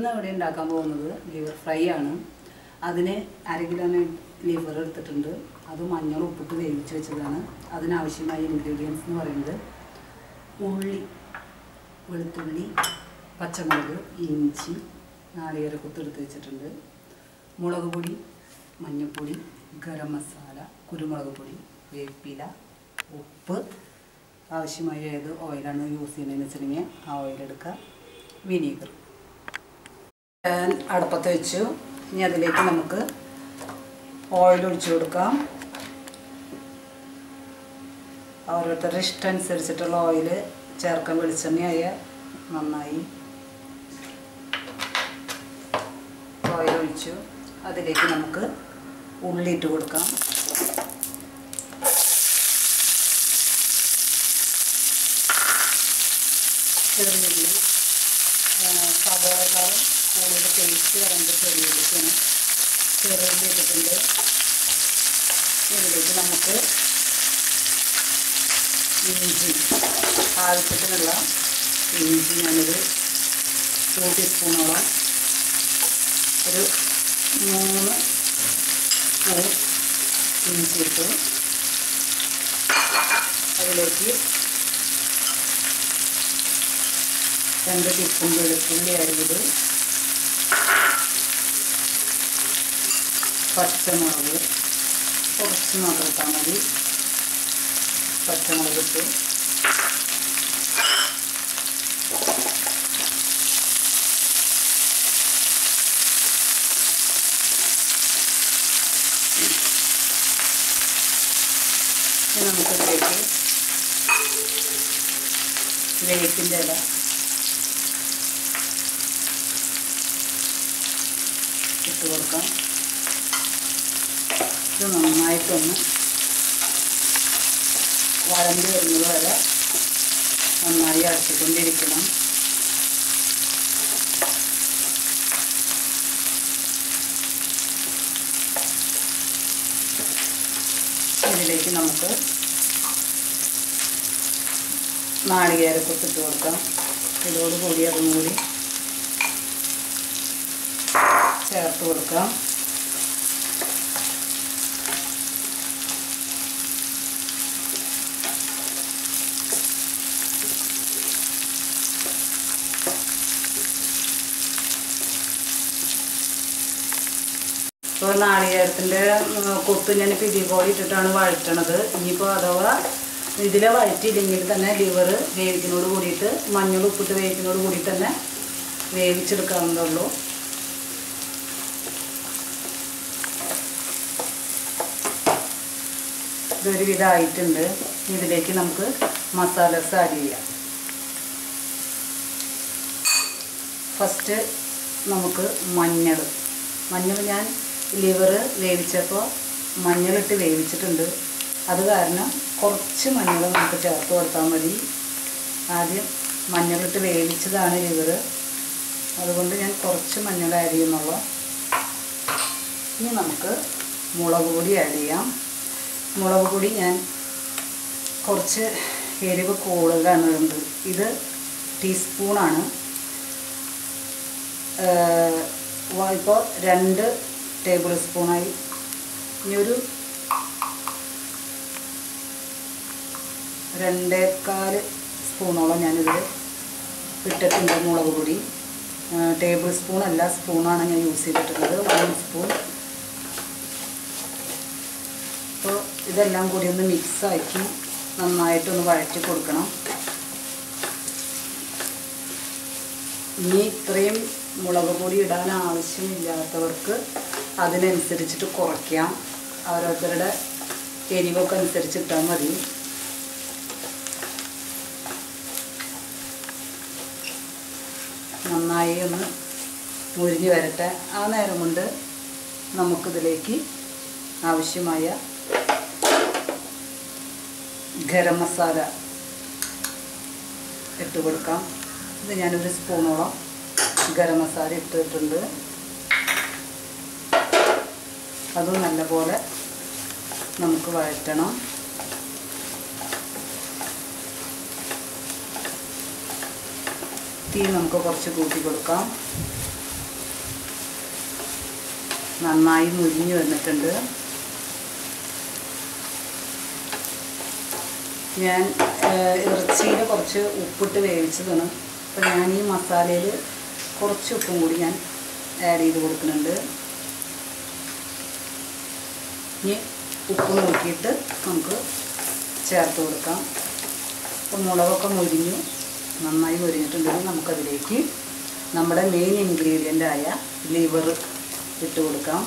ഇന്ന് ഇവിടെ ഉണ്ടാക്കാൻ പോകുന്നത് ലിവർ ഫ്രൈ ആണ്. അതിന് അര കിലോന് ലിവർ എടുത്തിട്ടുണ്ട്. അത് മഞ്ഞൾ ഉപ്പിട്ട് വേവിച്ച് വെച്ചതാണ്. അതിനാവശ്യമായ ഇൻഗ്രീഡിയൻസ് എന്ന് പറയുന്നത് ഉള്ളി വെളുത്തുള്ളി പച്ചമുളക് ഇഞ്ചി നാളികേര കുത്തെടുത്ത് വെച്ചിട്ടുണ്ട്. മുളക് പൊടി മഞ്ഞൾപ്പൊടി ഗരം മസാല കുരുമുളക് പൊടി വേപ്പില ഉപ്പ്. ആവശ്യമായ ഏത് ഓയിലാണ് യൂസ് ചെയ്യുന്നതെന്ന് വെച്ചിട്ടുണ്ടെങ്കിൽ ആ ഓയിലെടുക്കുക വിനീഗർ. അടുപ്പത്ത് വെച്ചു. ഇനി അതിലേക്ക് നമുക്ക് ഓയിൽ ഒഴിച്ചു കൊടുക്കാം. ഓരോരുത്തരുടെ ഇഷ്ടം അനുസരിച്ചിട്ടുള്ള ഓയിൽ ചേർക്കാൻ വെളിച്ചെണ്ണയായ നന്നായി. ഓയിൽ ഒഴിച്ചു. അതിലേക്ക് നമുക്ക് ഉള്ളി ഇട്ട് കൊടുക്കാം. ചെറിയ സവാള കൂടുതൽ ടേസ്റ്റ് പറയുന്നത് ചെറിയുള്ളിക്കാണ് ചെറിയുള്ളി ഇട്ടിട്ടുണ്ട് ഇതിലേക്ക് നമുക്ക് ഇഞ്ചി ആവശ്യത്തിനുള്ള ഇഞ്ചി ഞാനൊരു ടു ടീസ്പൂണോളം ഒരു മൂന്ന് സ്പൂൺ ഇഞ്ചി ഇട്ടു. അതിലേക്ക് രണ്ട് ടീസ്പൂൺ വെളുത്തുള്ളി അരിഞ്ഞത് പച്ചമുളക്. കുറച്ച് മാത്രം ഇട്ടാൽ മതി. പച്ചമുളക് ഇട്ട്. നമുക്കിതിലേക്ക് വേപ്പിന്റെ ഇല. ഇട്ട് കൊടുക്കാം. ഇത് നന്നായിട്ടൊന്ന് വരണ്ടി വരുന്നത് വരെ നന്നായി അടച്ചിക്കൊണ്ടിരിക്കണം. ഇതിലേക്ക് നമുക്ക് നാളികേരക്കൊത്തിട്ട് കൊടുക്കാം. ഇതോടുകൂടി അതും കൂടി ചേർത്ത് കൊടുക്കാം. ഇപ്പോൾ നാളികേരത്തിന്റെ കൊത്ത് ഞാൻ പിടികോടി ഇട്ടിട്ടാണ് വഴറ്റണത്. ഇനിയിപ്പോൾ അഥവാ ഇതിലെ വഴറ്റിയില്ലെങ്കിൽ തന്നെ ലിവർ വേവിക്കുന്നതോട് കൂടിയിട്ട് മഞ്ഞൾ ഉപ്പിട്ട് വേവിക്കുന്നതോട് കൂടി തന്നെ വേവിച്ചെടുക്കാവുന്നതുള്ളൂ ഇതൊരു വിധമായിട്ടുണ്ട്. ഇതിലേക്ക് നമുക്ക് മസാലസ് ആഡ് ചെയ്യാം. ഫസ്റ്റ് നമുക്ക് മഞ്ഞൾ. മഞ്ഞൾ ഞാൻ ലിവർ വേവിച്ചപ്പോൾ മഞ്ഞളിട്ട് വേവിച്ചിട്ടുണ്ട്. അത് കാരണം കുറച്ച് മഞ്ഞൾ നമുക്ക് ചേർത്ത് കൊടുത്താൽ മതി. ആദ്യം മഞ്ഞളിട്ട് വേവിച്ചതാണ് ലിവർ അതുകൊണ്ട് ഞാൻ കുറച്ച് മഞ്ഞൾ ആഡ് ചെയ്യുന്നുള്ളൂ. ഇനി നമുക്ക് മുളക് പൊടി ആഡ് ചെയ്യാം. മുളക് പൊടി ഞാൻ കുറച്ച് എരിവ് കൂടുതലാണ് ഇടുന്നത് ഇത് ടീസ്പൂണാണ്. ഇപ്പോൾ രണ്ട് ടേബിൾ സ്പൂണായി. ഇനി ഒരു രണ്ടേക്കാൽ സ്പൂണോളം ഞാനിതിൽ ഇട്ടിട്ടുണ്ട് മുളക് പൊടി. ടേബിൾ സ്പൂൺ അല്ല സ്പൂണാണ് ഞാൻ യൂസ് ചെയ്തിട്ടുള്ളത്. One spoon. അപ്പോൾ ഇതെല്ലാം കൂടി ഒന്ന് മിക്സാക്കി നന്നായിട്ടൊന്ന് വഴറ്റി കൊടുക്കണം. ഇനി ഇത്രയും മുളക് പൊടി ഇടാൻ ആവശ്യമില്ലാത്തവർക്ക് അതിനനുസരിച്ചിട്ട് കുറയ്ക്കാം. ഓരോരുത്തരുടെ എരിവൊക്കെ അനുസരിച്ച് ഇട്ടാൽ മതി. നന്നായി ഒന്ന് മുരിഞ്ഞ് വരട്ടെ. ആ നേരം കൊണ്ട് നമുക്കിതിലേക്ക് ആവശ്യമായ ഗരം മസാല ഇട്ട് കൊടുക്കാം. ഇത് ഞാനൊരു സ്പൂണോളം ഗരം മസാല ഇട്ടിട്ടുണ്ട്. അതും നല്ലപോലെ നമുക്ക് വഴറ്റണം. തീ നമുക്ക് കുറച്ച് കൂട്ടി കൊടുക്കാം. നന്നായി മുരിഞ്ഞു വന്നിട്ടുണ്ട്. ഞാൻ ഇറച്ചിയിൽ കുറച്ച് ഉപ്പിട്ട് വേവിച്ചതാണ്. അപ്പോൾ ഞാൻ ഈ മസാലയിൽ കുറച്ച് ഉപ്പും കൂടി ഞാൻ ആഡ് ചെയ്ത് കൊടുക്കുന്നുണ്ട്. ഇനി ഉപ്പ് നോക്കിയിട്ട് നമുക്ക് ചേർത്ത് കൊടുക്കാം. അപ്പോൾ മുളകൊക്കെ മുരിഞ്ഞു. നന്നായി മുരിഞ്ഞിട്ടുണ്ടെങ്കിൽ നമുക്കതിലേക്ക് നമ്മുടെ മെയിൻ ഇൻഗ്രീഡിയന്റ് ആയ ലിവർ ഇട്ട് കൊടുക്കാം.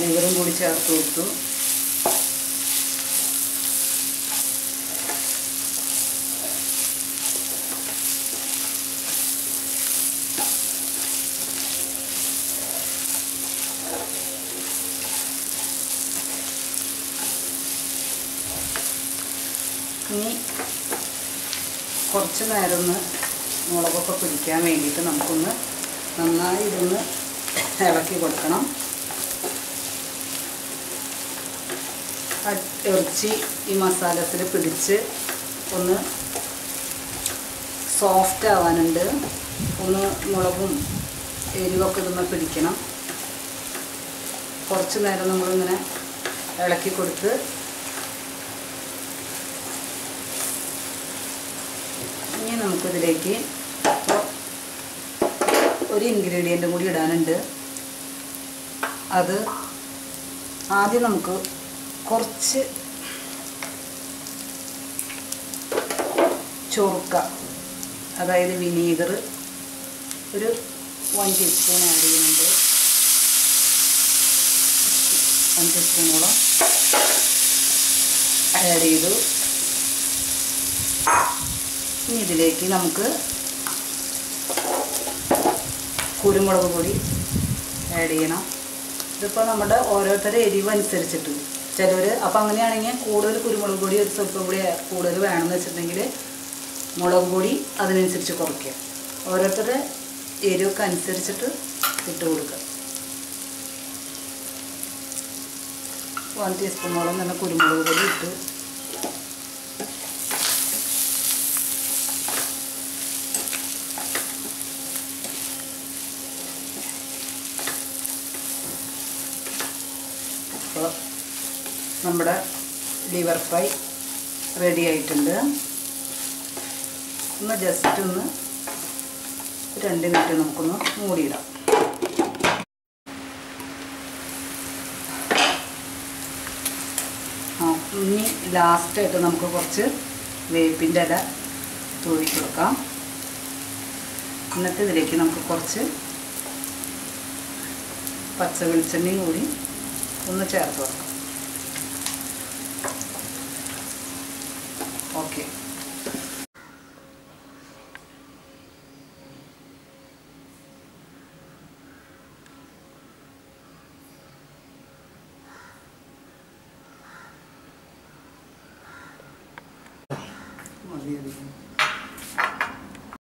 ലിവറും കൂടി ചേർത്ത് കൊടുത്തു ഇനി കുറച്ച് നേരം ഒന്ന് മുളകൊക്കെ പിടിക്കാൻ വേണ്ടിയിട്ട് നമുക്കൊന്ന് നന്നായി ഇതൊന്ന് ഇളക്കി കൊടുക്കണം. ഇറച്ചി ഈ മസാലത്തിൽ പിടിച്ച് ഒന്ന് സോഫ്റ്റ് ആവാനുണ്ട്. ഒന്ന് മുളകും എരിവൊക്കെ ഇതൊന്ന് പിടിക്കണം. കുറച്ച് നേരം നമ്മളിങ്ങനെ ഇളക്കി കൊടുത്ത് നമുക്കിതിലേക്ക് ഒരു ഇൻഗ്രീഡിയന്റും കൂടി ഇടാനുണ്ട്. അത് ആദ്യം നമുക്ക് കുറച്ച് ചൊറുക്ക അതായത് വിനീഗർ ഒരു വൺ ടീസ്പൂൺ ആഡ് ചെയ്യുന്നുണ്ട്. വൺ ടീസ്പൂണോളം ആഡ് ചെയ്തു. ഇനി ഇതിലേക്ക് നമുക്ക് കുരുമുളക് പൊടി ആഡ് ചെയ്യണം. ഇതിപ്പോൾ നമ്മുടെ ഓരോരുത്തരുടെ എരിവ് അനുസരിച്ചിട്ട്. ചിലർ അപ്പോൾ അങ്ങനെയാണെങ്കിൽ കൂടുതൽ കുരുമുളക് പൊടി ഒരു സ്വല്പം കൂടി കൂടുതൽ വേണമെന്ന് വെച്ചിട്ടുണ്ടെങ്കിൽ മുളക് പൊടി അതിനനുസരിച്ച് കുറയ്ക്കുക. ഓരോരുത്തരുടെ എരിവൊക്കെ അനുസരിച്ചിട്ട് ഇട്ട് കൊടുക്കുക. വൺ ടീസ്പൂണോളം തന്നെ കുരുമുളക് പൊടി ഇട്ട് അപ്പോൾ നമ്മുടെ ലിവർ റെഡി ആയിട്ടുണ്ട്. ഒന്ന് ജസ്റ്റ് ഒന്ന് രണ്ട് മിനിറ്റ് നമുക്കൊന്ന് മൂടിയിടാം. ഇനി ലാസ്റ്റായിട്ട് നമുക്ക് കുറച്ച് വേപ്പിന്റെ ഇല തൂവി കൊടുക്കാം. എന്നിട്ട് ഇതിലേക്ക് നമുക്ക് കുറച്ച് പച്ച വെളിച്ചെണ്ണയും കൂടി ഒന്ന് ചേർത്ത് വെക്കാം മതി അധികം